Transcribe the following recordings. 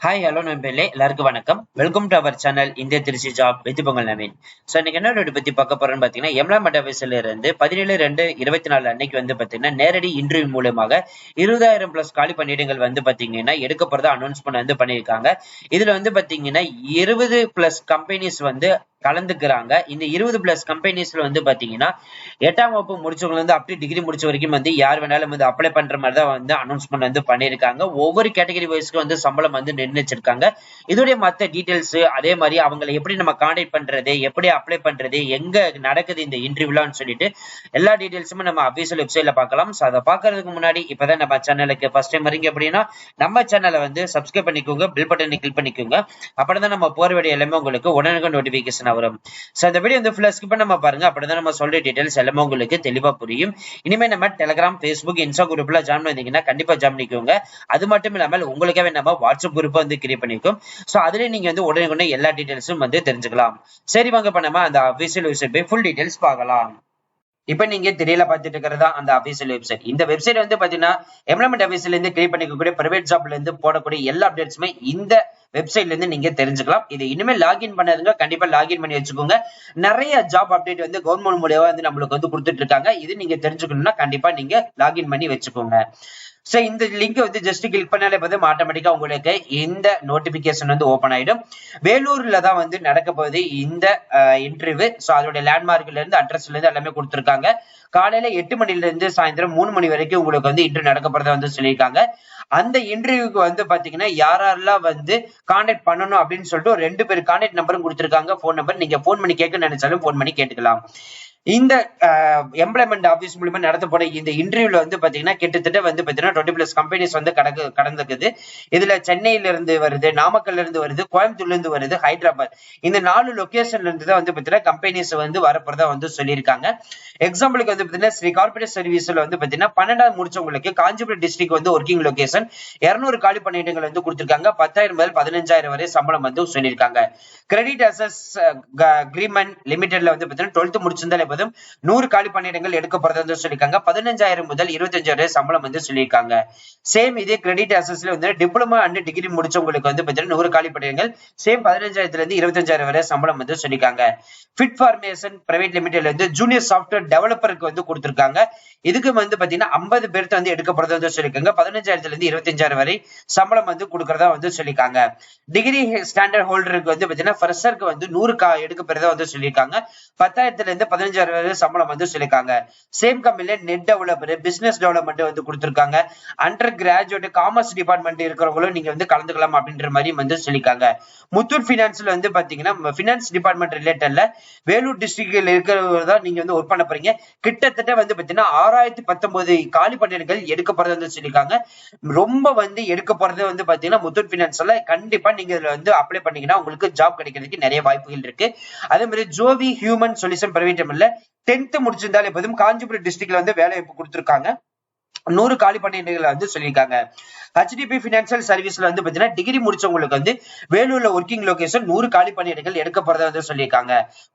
Hi hello நண்பர்களே. எல்லாருக்கும் வணக்கம். வெல்கம் டு அவர் சேனல் இந்திய Trichy job with Pongal Naveen. So இன்னைக்கு என்ன பத்தி பார்க்க போறோம்னு பாத்தீங்கன்னா எம்லா ஆஃபீஸ்ல இருந்து பதினேழு ரெண்டு இருபத்தி நாலு அன்னைக்கு வந்து பாத்தீங்கன்னா நேரடி இன்டர்வியூ மூலமாக இருபதாயிரம் பிளஸ் காலி பணியிடங்கள் வந்து பாத்தீங்கன்னா எடுக்க போறதா அனௌன்ஸ்மெண்ட் வந்து பண்ணியிருக்காங்க. இதுல வந்து பாத்தீங்கன்னா இருபது பிளஸ் கம்பெனிஸ் வந்து கலந்துக்கிறாங்க. இந்த இருபது பிளஸ் கம்பெனிஸ்ல வந்து பாத்தீங்கன்னா எட்டாம் வகுப்பு முடிச்சவங்க வந்து அப்படி டிகிரி முடிச்ச வரைக்கும் வந்து யார் வேணாலும் வந்து அப்ளை பண்ற மாதிரி தான் வந்து அனௌன்ஸ்மெண்ட் வந்து பண்ணியிருக்காங்க. ஒவ்வொரு கேட்டகரி வைஸ்க்கு வந்து சம்பளம் வந்து நிர்ணயிச்சிருக்காங்க. இதோடைய மத்த டீடைல்ஸ் அதே மாதிரி அவங்களை எப்படி நம்ம கான்டாக்ட் பண்றது எப்படி அப்ளை பண்றது எங்க நடக்குது இந்த இன்டர்வியூலான்னு சொல்லிட்டு எல்லா டீடைல்ஸுமே நம்ம அபிஷியல் வெப்சைட்ல பார்க்கலாம். ஸோ அதை பார்க்கறதுக்கு முன்னாடி இப்பதான் நம்ம சேனலுக்கு ஃபர்ஸ்ட் டைம் வரீங்க அப்படின்னா நம்ம சேனலை வந்து சப்ஸ்கிரைப் பண்ணிக்கோங்க பில் பட்டனை கிளிக் பண்ணிக்கோங்க. அப்படிதான் நம்ம போற வேண்டிய எல்லாமே உங்களுக்கு உடனுக்கு நோட்டிபிகேஷன் வரும் ஸோ இந்த வீடியோ வந்து ஃபுல்லாக ஸ்கிப் பண்ணாம பாருங்க. அப்படிதான் நம்ம சொல்ற டீடைல்ஸ் எல்லாமே உங்களுக்கு தெளிவா புரியும். இனிமே நம்ம டெலிகிராம் ஃபேஸ்புக் இன்ஸ்டா குரூப்ல ஜாயின் பண்ணீங்கன்னா கண்டிப்பா ஜாயின் பண்ணிக்கோங்க. அது மட்டும் இல்லாமல் உங்களுக்காகவே நம்ம வாட்ஸ்அப் குரூப் வந்து கிரியேட் பண்ணிருக்கோம். ஸோ அதிலே நீங்க வந்து உடனே எல்லா டீடைல்ஸும் வந்து தெரிஞ்சுக்கலாம். சரி வாங்க இப்போ நம்ம அந்த அபிஷியல் வெப்சைட் போய் ஃபுல் டீடைல்ஸ் பார்க்கலாம். இப்ப நீங்க தெரியல பார்த்துட்டு இருக்கிறதா அந்த அபிஷியல் வெப்சைட் இந்த வெப்சைட் வந்து பாத்தீங்கன்னா எம்ப்ளாய்மெண்ட் ஆஃபீஸ்ல இருந்து கிரியேட் பண்ணிக்கக்கூடிய பிரைவேட் ஜாப்ல இருந்து போடக்கூடிய எல்லா அப்டேட்ஸுமே இந்த வெப்சைட்ல இருந்து நீங்க தெரிஞ்சுக்கலாம். இது இனிமேல் லாகின் பண்ணதுங்க. கண்டிப்பா லாகின் பண்ணி வச்சுக்கோங்க. நிறைய ஜாப் அப்டேட் வந்து கவர்மெண்ட் மூலியமா வந்து நம்மளுக்கு வந்து கொடுத்துட்டு இருக்காங்க இது நீங்க தெரிஞ்சுக்கணும்னா கண்டிப்பா நீங்க லாகின் பண்ணி வச்சுக்கோங்க. சோ இந்த லிங்க் வந்து ஜஸ்ட் கிளிக் பண்ணாலே போதும். ஆட்டோமேட்டிக்கா உங்களுக்கு இந்த நோட்டிபிகேஷன் வந்து ஓபன் ஆயிடும். வேலூர்ல தான் வந்து நடக்க போகுது இந்த இன்டர்வியூ சோ அதோட லேண்ட்மார்க்ல இருந்து அட்ரஸ்ல இருந்து எல்லாமே கொடுத்துருக்காங்க. காலையில எட்டு மணில இருந்து சாயந்தரம் மூணு மணி வரைக்கும் உங்களுக்கு வந்து இன்டர்வியூ நடக்க போறதா வந்து சொல்லியிருக்காங்க. அந்த இன்டர்வியூக்கு வந்து பாத்தீங்கன்னா யாரெல்லாம் வந்து கான்டாக்ட் பண்ணணும் அப்படின்னு சொல்லிட்டு ரெண்டு பேர் கான்டாக்ட் நம்பரும் கொடுத்துருக்காங்க. போன் நம்பர் நீங்க போன் பண்ணி கேட்க நினைச்சாலும் போன் பண்ணி கேட்டுக்கலாம். இந்த எம்ப்ளாய்மெண்ட் ஆபீஸ் மூலியமா நடத்தப்படும் இந்த இன்டர்வியூல வந்து பாத்தீங்கன்னா கிட்டத்தட்ட வந்து பாத்தீங்கன்னா டுவெண்ட்டி பிளஸ் கம்பெனிஸ் வந்து கடக்கு கடந்துக்குது இதுல சென்னையில இருந்து வருது நாமக்கல்ல இருந்து வருது கோயம்புத்தூர்ல இருந்து வருது ஹைதராபாத். இந்த நாலு லொகேஷன்ல இருந்து தான் வந்து பாத்தீங்கன்னா கம்பெனிஸ் வந்து வரப்போறதா வந்து சொல்லியிருக்காங்க. எக்ஸாம்பிளுக்கு வந்து பாத்தீங்கன்னா ஸ்ரீ கார்பரேட் சர்வீஸ்ல வந்து பாத்தீங்கன்னா பன்னெண்டாவது முடிச்சவங்களுக்கு காஞ்சிபுரம் டிஸ்ட்ரிக்ட் வந்து ஒர்க்கிங் லொகேஷன் இருநூறு காலி பணியிடங்கள் வந்து கொடுத்திருக்காங்க. பத்தாயிரம் முதல் பதினஞ்சாயிரம் வரை சம்பளம் வந்து சொல்லியிருக்காங்க. கிரெடிட் அசஸ் அக்ரிமெண்ட் லிமிடெட்ல வந்து பாத்தீங்கன்னா டுவெல்த் முடிச்சிருந்தாலே முழுவதும் நூறு காலி பணியிடங்கள் எடுக்கப்படுறது சொல்லியிருக்காங்க. பதினஞ்சாயிரம் முதல் இருபத்தஞ்சாயிரம் சம்பளம் வந்து சொல்லியிருக்காங்க. சேம் இதே கிரெடிட் அசஸ்ல வந்து டிப்ளமா அண்ட் டிகிரி முடிச்சவங்களுக்கு வந்து பாத்தீங்கன்னா நூறு காலி பணியிடங்கள் சேம் பதினஞ்சாயிரத்துல இருந்து இருபத்தஞ்சாயிரம் வரை சம்பளம் வந்து சொல்லியிருக்காங்க. ஃபிட் ஃபார்மேஷன் பிரைவேட் லிமிடெட்ல வந்து ஜூனியர் சாஃப்ட்வேர் டெவலப்பருக்கு வந்து கொடுத்துருக்காங்க. இதுக்கு வந்து பாத்தீங்கன்னா ஐம்பது பேர்த்த வந்து எடுக்கப்படுறது வந்து சொல்லியிருக்காங்க. பதினஞ்சாயிரத்துல இருந்து இருபத்தஞ்சாயிரம் வரை சம்பளம் வந்து கொடுக்கறதா வந்து சொல்லியிருக்காங்க. டிகிரி ஸ்டாண்டர்ட் ஹோல்டருக்கு வந்து பாத்தீங்கன்னா ஃப்ரெஷருக்கு வந்து நூறு கா எடுக்கப்படுறதா வந்து சொல்லியிருக்காங்க. பத்தாயிரத்துல இருந்து பதினஞ்சாயிரம் வரை சம்பளம் வந்து சொல்லியிருக்காங்க சேம் கம்பெனில நெட் டெவலப்பர் பிசினஸ் டெவலப்மெண்ட் வந்து கொடுத்துருக்காங்க. அண்டர் கிராஜுவேட் காமர்ஸ் டிபார்ட்மெண்ட் இருக்கிறவங்களும் நீங்க வந்து கலந்துக்கலாம் அப்படின்ற மாதிரி வந்து சொல்லியிருக்காங்க முத்தூட் பினான்ஸ்ல வந்து பாத்தீங்கன்னா பினான்ஸ் டிபார்ட்மெண்ட் ரிலேட்டட்ல வேலூர் டிஸ்ட்ரிக்ட்ல இருக்கிறவங்க தான் நீங்க வந்து ஒர்க் பண்ண போறீங்க. கிட்டத்தட்ட வந்து பாத்தீங்கன்னா ஆறாயிரத்தி பத்தொன்பது காலி பணியிடங்கள் எடுக்கப்படுறது வந்து சொல்லியிருக்காங்க ரொம்ப வந்து எடுக்க போறது வந்து பாத்தீங்கன்னா முத்தூட் பினான்ஸ்ல கண்டிப்பா நீங்க இதுல வந்து அப்ளை பண்ணீங்கன்னா உங்களுக்கு ஜாப் கிடைக்கிறதுக்கு நிறைய வாய்ப்புகள் இருக்கு. அதே மாதிரி Jovi human solution private tenth முடிச்சிருந்தாலே போதும். காஞ்சிபுரம் டிஸ்ட்ரிக்ட்ல வந்து வேலை வாய்ப்பு கொடுத்துருக்காங்க. நூறு காலி பணியிடங்களை வந்து சொல்லியிருக்காங்க. ஹெச்டிபி பினான்சியல் சர்வீஸ்ல வந்து பாத்தீங்கன்னா டிகிரி முடிச்சவங்களுக்கு வந்து வேலூர்ல ஒர்க்கிங் லொகேஷன் நூறு காலி பணியிடங்கள் எடுக்கப்படுறதா வந்து சொல்லியிருக்காங்க.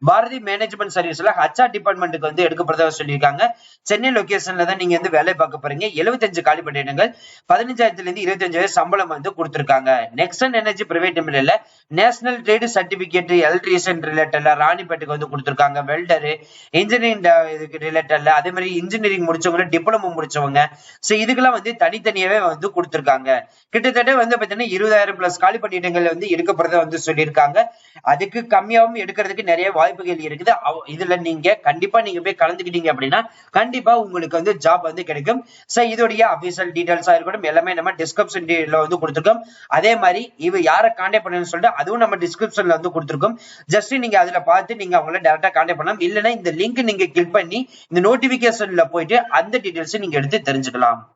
பாரதி மேனேஜ்மெண்ட் சர்வீஸ்ல ஹச்ஆர் டிபார்ட்மெண்ட்டுக்கு வந்து எடுக்கப்படுறதா சொல்லியிருக்காங்க. சென்னை லொகேஷன்ல தான் நீங்க வந்து வேலை பார்க்க போறீங்க. எழுபத்தஞ்சு காலி பணியிடங்கள் பதினஞ்சாயிரத்துல இருந்து இருபத்தஞ்சாயிரம் சம்பளம் வந்து கொடுத்திருக்காங்க. நெக்ஸ்டன் எனர்ஜி பிரைவேட் லிமிடெட்ல நேஷனல் ட்ரேடு சர்டிபிகேட் எலக்ட்ரீஷியன் ரிலேட்டட்ல ராணிப்பேட்டுக்கு வந்து கொடுத்திருக்காங்க. வெல்டரு இன்ஜினியரிங் இதுக்கு ரிலேட்டட்ல அதே மாதிரி இன்ஜினியரிங் முடிச்சவங்க டிப்ளமோ முடிச்சவங்க சோ இதுக்கெல்லாம் வந்து தனித்தனியாவே வந்து கொடுத்திருக்காங்க. கிட்டத்தட்ட வந்து பாத்தீங்கன்னா இருபதாயிரம் பிளஸ் காலி பணியிடங்கள் வந்து எடுக்கப்படுறத வந்து சொல்லியிருக்காங்க. அதுக்கு கம்மியாவும் எடுக்கிறதுக்கு நிறைய வாய்ப்புகள் இருக்குது. இதுல நீங்க கண்டிப்பா நீங்க போய் கலந்துக்கிட்டீங்க அப்படின்னா கண்டிப்பா உங்களுக்கு வந்து ஜாப் வந்து கிடைக்கும். சோ இதோடைய அபிஷியல் டீடைல்ஸா இருக்கட்டும் எல்லாமே நம்ம டிஸ்கிரிப்ஷன்ல வந்து கொடுத்துருக்கோம். அதே மாதிரி இவ யாரை கான்டாக்ட் பண்ணணும்னு சொல்லிட்டு அதுவும் நம்ம டிஸ்கிரிப்ஷன்ல வந்து கொடுத்துருக்கோம். ஜஸ்ட் நீங்க அதுல பார்த்து நீங்க அவங்கள டேரக்டா கான்டாக்ட் பண்ணலாம். இல்லைன்னா இந்த லிங்க் நீங்க கிளிக் பண்ணி இந்த நோட்டிபிகேஷன்ல போயிட்டு அந்த டீடைல்ஸ் நீங்க எடுத்து தெரிஞ்சுக்கலாம். sebelah.